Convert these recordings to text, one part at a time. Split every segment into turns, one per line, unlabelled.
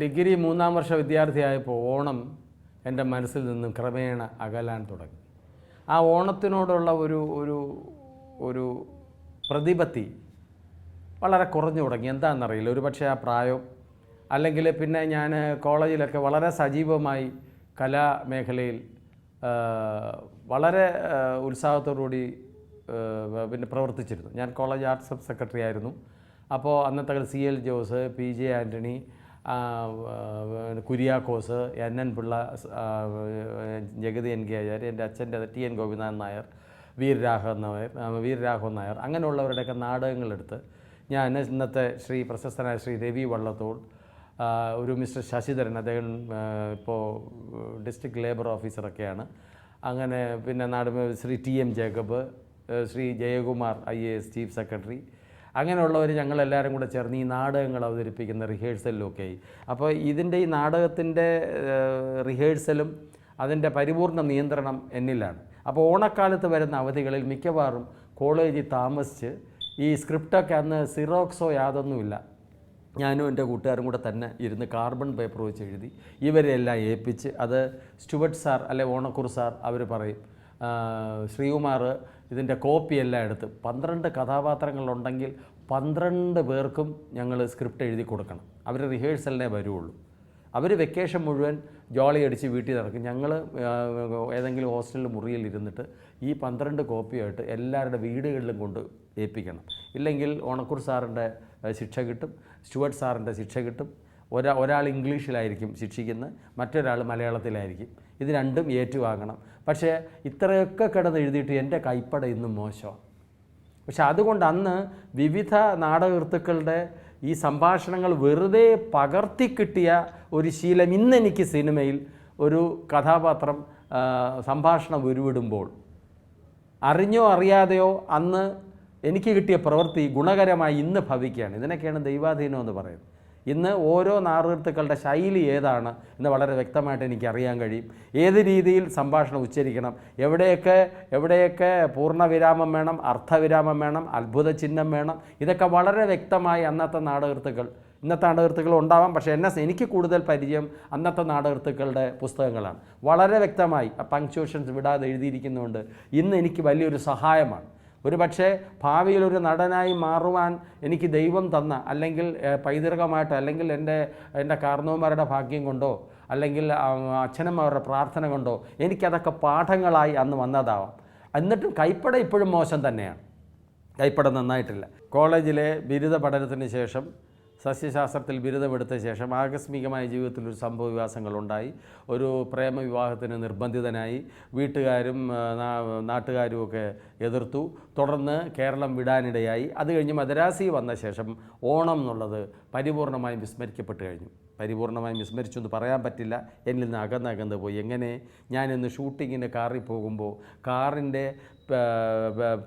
Degree മൂന്നാം വർഷ വിദ്യാർത്ഥിയായപ്പോൾ ഓണം എന്റെ മനസ്സിൽ നിന്നും ക്രമേണ അകലാൻ തുടങ്ങി. ആ ഓണത്തിനോടുള്ള ഒരു ഒരു ഒരു പ്രതിപത്തി വളരെ കുറഞ്ഞു തുടങ്ങി. എന്താണെന്നറിയില്ല. ഒരു പക്ഷേ ആ പ്രായം അല്ലെങ്കിൽ പിന്നെ ഞാൻ കോളേജിലൊക്കെ വളരെ സജീവമായി കലാമേഖലയിൽ വളരെ ഉത്സാഹത്തോടുകൂടി പിന്നെ പ്രവർത്തിച്ചിരുന്നു. ഞാൻ കോളേജ് ആർട്സ് സെക്രട്ടറി ആയിരുന്നു. അപ്പോൾ അന്നത്തെ C L Jose P J Antony Kuriakose N N Pillai Jagathy N K Acharya എന്റെ അച്ഛന്റെ ടി എൻ ഗോപിനാഥൻ നായർ വീരരാഘവൻ നായർ വീരരാഘവൻ നായർ അങ്ങനെയുള്ളവരുടെയൊക്കെ നാടകങ്ങളെടുത്ത് ഞാൻ ഇന്നത്തെ ശ്രീ പ്രശസ്തനായ ശ്രീ രവി വള്ളത്തോൾ ഒരു മിസ്റ്റർ ശശിധരൻ അദ്ദേഹം ഇപ്പോൾ ഡിസ്ട്രിക്ട് ലേബർ ഓഫീസറൊക്കെയാണ്. അങ്ങനെ പിന്നെ നാട് Shri T M Jacob Shri Jayakumar I A S chief secretary അങ്ങനെയുള്ളവർ ഞങ്ങളെല്ലാവരും കൂടെ ചേർന്ന് ഈ നാടകങ്ങൾ അവതരിപ്പിക്കുന്ന റിഹേഴ്സലിലൊക്കെ. ആയി അപ്പോൾ ഇതിന്റെ ഈ നാടകത്തിന്റെ റിഹേഴ്സലും അതിന്റെ പരിപൂർണ നിയന്ത്രണം എന്നിലാണ്. അപ്പോൾ ഓണക്കാലത്ത് വരുന്ന അവധികളിൽ മിക്കവാറും കോളേജിൽ താമസിച്ച് ഈ സ്ക്രിപ്റ്റൊക്കെ അന്ന് സിറോക്സോ യാതൊന്നുമില്ല. ഞാനും എന്റെ കൂട്ടുകാരും കൂടെ തന്നെ ഇരുന്ന് കാർബൺ പേപ്പർ വെച്ച് എഴുതി ഇവരെല്ലാം ഏൽപ്പിച്ച് അത് സ്റ്റുവർട്ട് സാർ അല്ലെ ഓണക്കുർ സാർ അവർ പറയും. ശ്രീകുമാർ ഇതിന്റെ കോപ്പിയെല്ലാം എടുത്ത് പന്ത്രണ്ട് കഥാപാത്രങ്ങളുണ്ടെങ്കിൽ പന്ത്രണ്ട് പേർക്കും ഞങ്ങൾ സ്ക്രിപ്റ്റ് എഴുതി കൊടുക്കണം. അവർ റിഹേഴ്സലിനെ വരുള്ളൂ അവർ വെക്കേഷൻ മുഴുവൻ ജോളി അടിച്ച് വീട്ടിൽ നടക്കും. ഞങ്ങൾ ഏതെങ്കിലും ഹോസ്റ്റലിൽ മുറിയിൽ ഇരുന്നിട്ട് ഈ പന്ത്രണ്ട് കോപ്പിയായിട്ട് എല്ലാവരുടെ വീടുകളിലും കൊണ്ട് ഏൽപ്പിക്കണം. ഇല്ലെങ്കിൽ ഓണക്കൂർ സാറിന്റെ ശിക്ഷ കിട്ടും. സ്റ്റുവർട്ട് സാറിന്റെ ശിക്ഷ കിട്ടും. ഒരാ ഒരാൾ ഇംഗ്ലീഷിലായിരിക്കും ശിക്ഷിക്കുന്നത്. മറ്റൊരാൾ മലയാളത്തിലായിരിക്കും. ഇത് രണ്ടും ഏറ്റുവാങ്ങണം. പക്ഷേ ഇത്രയൊക്കെ കിടന്ന് എഴുതിയിട്ട് എന്റെ കൈപ്പട ഇന്നും മോശമാണ്. പക്ഷെ അതുകൊണ്ട് അന്ന് വിവിധ നാടകൃത്തുക്കളുടെ ഈ സംഭാഷണങ്ങൾ വെറുതെ പകർത്തി കിട്ടിയ ഒരു ശീലം ഇന്നെനിക്ക് സിനിമയിൽ ഒരു കഥാപാത്രം സംഭാഷണം ഉരുവിടുമ്പോൾ. അറിഞ്ഞോ അറിയാതെയോ അന്ന് എനിക്ക് കിട്ടിയ പ്രവൃത്തി ഗുണകരമായി ഇന്ന് ഭവിക്കുകയാണ്. ഇതിനൊക്കെയാണ് ദൈവാധീനം എന്ന് പറയുന്നത്. ഇന്ന് ഓരോ നാറുകൃത്തുക്കളുടെ ശൈലി ഏതാണ് എന്ന് വളരെ വ്യക്തമായിട്ട് എനിക്ക് അറിയാൻ കഴിയും. ഏത് രീതിയിൽ സംഭാഷണം ഉച്ചരിക്കണം? എവിടെയൊക്കെ എവിടെയൊക്കെ പൂർണവിരാമം വേണം അർത്ഥവിരാമം വേണം അത്ഭുത ചിഹ്നം വേണം? ഇതൊക്കെ വളരെ വ്യക്തമായി അന്നത്തെ നാടകൃത്തുക്കൾ ഇന്നത്തെ നാടകൃത്തുക്കൾ ഉണ്ടാവാം. പക്ഷേ എന്നെ എനിക്ക് കൂടുതൽ പരിചയം അന്നത്തെ നാടകൃത്തുക്കളുടെ പുസ്തകങ്ങളാണ്. വളരെ വ്യക്തമായി പങ്ക്ച്വേഷൻസ് വിടാതെ എഴുതിയിരിക്കുന്നതുകൊണ്ട് ഇന്ന് എനിക്ക് വലിയൊരു സഹായമാണ്. ഒരു പക്ഷേ ഭാവിയിൽ ഒരു നടനായി മാറുവാൻ എനിക്ക് ദൈവം തന്ന അല്ലെങ്കിൽ പൈതൃകമായിട്ട് അല്ലെങ്കിൽ എന്റെ എന്റെ കാർന്നവന്മാരുടെ ഭാഗ്യം കൊണ്ടോ അല്ലെങ്കിൽ ആ, അച്ഛനമ്മമാരുടെ പ്രാർത്ഥന കൊണ്ടോ എനിക്കതൊക്കെ പാഠങ്ങളായി അന്ന് വന്നതാവാം. എന്നിട്ടും കൈപ്പട ഇപ്പോഴും മോശം തന്നെയാണ്. കൈപ്പട നന്നായിട്ടില്ല. കോളേജിലെ ബിരുദ പഠനത്തിന് ശേഷം സസ്യശാസ്ത്രത്തിൽ ബിരുദമെടുത്ത ശേഷം ആകസ്മികമായ ജീവിതത്തിൽ ഒരു സംഭവ വികാസങ്ങളുണ്ടായി ഒരു പ്രേമവിവാഹത്തിന് നിർബന്ധിതനായി വീട്ടുകാരും നാട്ടുകാരും ഒക്കെ എതിർത്തു. തുടർന്ന് കേരളം വിടാനിടയായി. അത് കഴിഞ്ഞ് മദ്രാസി വന്ന ശേഷം ഓണം എന്നുള്ളത് പരിപൂർണമായും വിസ്മരിക്കപ്പെട്ട് കഴിഞ്ഞു. പരിപൂർണമായും വിസ്മരിച്ചു എന്ന് പറയാൻ പറ്റില്ല. എന്നിൽ നിന്ന് അകന്നകന്ന് പോയി. എങ്ങനെ? ഞാനിന്ന് ഷൂട്ടിങ്ങിന് കാറിൽ പോകുമ്പോൾ കാറിന്റെ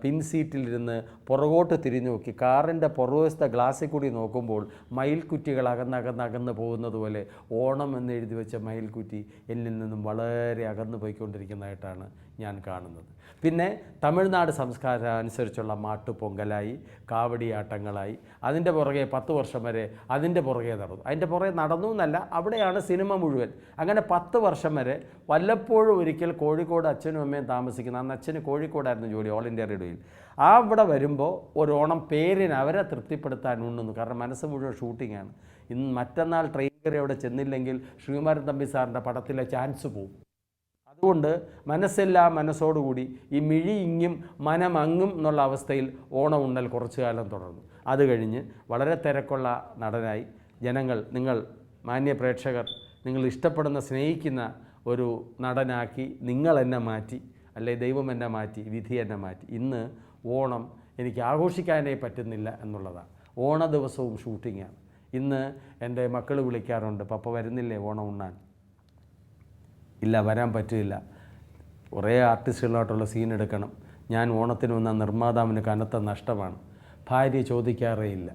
പിൻസീറ്റിലിരുന്ന് പുറകോട്ട് തിരിഞ്ഞു നോക്കി. കാറിന്റെ പുറകുവശത്തെ ഗ്ലാസ്സിൽ കൂടി നോക്കുമ്പോൾ മയിൽക്കുറ്റികൾ അകന്നകന്നകന്ന് പോകുന്നത് പോലെ ഓണം എന്ന് എഴുതി വെച്ച മയിൽക്കുറ്റി എന്നിൽ നിന്നും വളരെ അകന്നു പോയിക്കൊണ്ടിരിക്കുന്നതായിട്ടാണ് ഞാൻ കാണുന്നത്. പിന്നെ തമിഴ്നാട് സംസ്കാരം അനുസരിച്ചുള്ള മാട്ടുപൊങ്കലായി കാവടിയാട്ടങ്ങളായി. അതിന്റെ പുറകെ പത്ത് വർഷം വരെ അതിന്റെ പുറകെ നടന്നു. അതിന്റെ പുറകെ നടന്നു എന്നല്ല അവിടെയാണ് സിനിമ മുഴുവൻ. അങ്ങനെ പത്ത് വർഷം വരെ വല്ലപ്പോഴും ഒരിക്കൽ കോഴിക്കോട് അച്ഛനും അമ്മയും താമസിക്കുന്ന അന്ന് അച്ഛന് കോഴിക്കോടായിരുന്നു ജോലി ഓൾ ഇന്ത്യ റേഡിയോയിൽ ആ അവിടെ വരുമ്പോൾ ഒരു ഓണം പേരിന് അവരെ തൃപ്തിപ്പെടുത്താൻ ഉണ്ണുന്നു. കാരണം മനസ്സ് മുഴുവൻ ഷൂട്ടിങ്ങാണ് ഇന്ന് മറ്റന്നാൾ ട്രെയിൻ കയറി അവിടെ ചെന്നില്ലെങ്കിൽ ശ്രീകുമാരൻ തമ്പി സാറിന്റെ പടത്തിലെ ചാൻസ് പോവും. അതുകൊണ്ട് മനസ്സെല്ലാം മനസ്സോടുകൂടി ഈ മിഴി ഇങ്ങും മനമങ്ങും എന്നുള്ള അവസ്ഥയിൽ ഓണം ഉണ്ണൽ കുറച്ചു കാലം തുടർന്നു. അത് കഴിഞ്ഞ് വളരെ തിരക്കുള്ള നടനായി ജനങ്ങൾ നിങ്ങൾ മാന്യ പ്രേക്ഷകർ നിങ്ങൾ ഇഷ്ടപ്പെടുന്ന സ്നേഹിക്കുന്ന ഒരു നടനാക്കി നിങ്ങൾ എന്നെ മാറ്റി അല്ലെ ദൈവം എന്നെ മാറ്റി വിധി എന്നെ മാറ്റി. ഇന്ന് ഓണം എനിക്ക് ആഘോഷിക്കാനേ പറ്റുന്നില്ല എന്നുള്ളതാണ്. ഓണ ദിവസവും ഷൂട്ടിങ്ങാണ്. ഇന്ന് എന്റെ മക്കൾ വിളിക്കാറുണ്ട് പപ്പ വരുന്നില്ലേ ഓണം ഉണ്ണാൻ? ഇല്ല വരാൻ പറ്റില്ല. കുറേ ആർട്ടിസ്റ്റുകളായിട്ടുള്ള സീൻ എടുക്കണം. ഞാൻ ഓണത്തിന് വന്ന നിർമ്മാതാവിന് കനത്ത നഷ്ടമാണ്. ഭാര്യ ചോദിക്കാറേ ഇല്ല.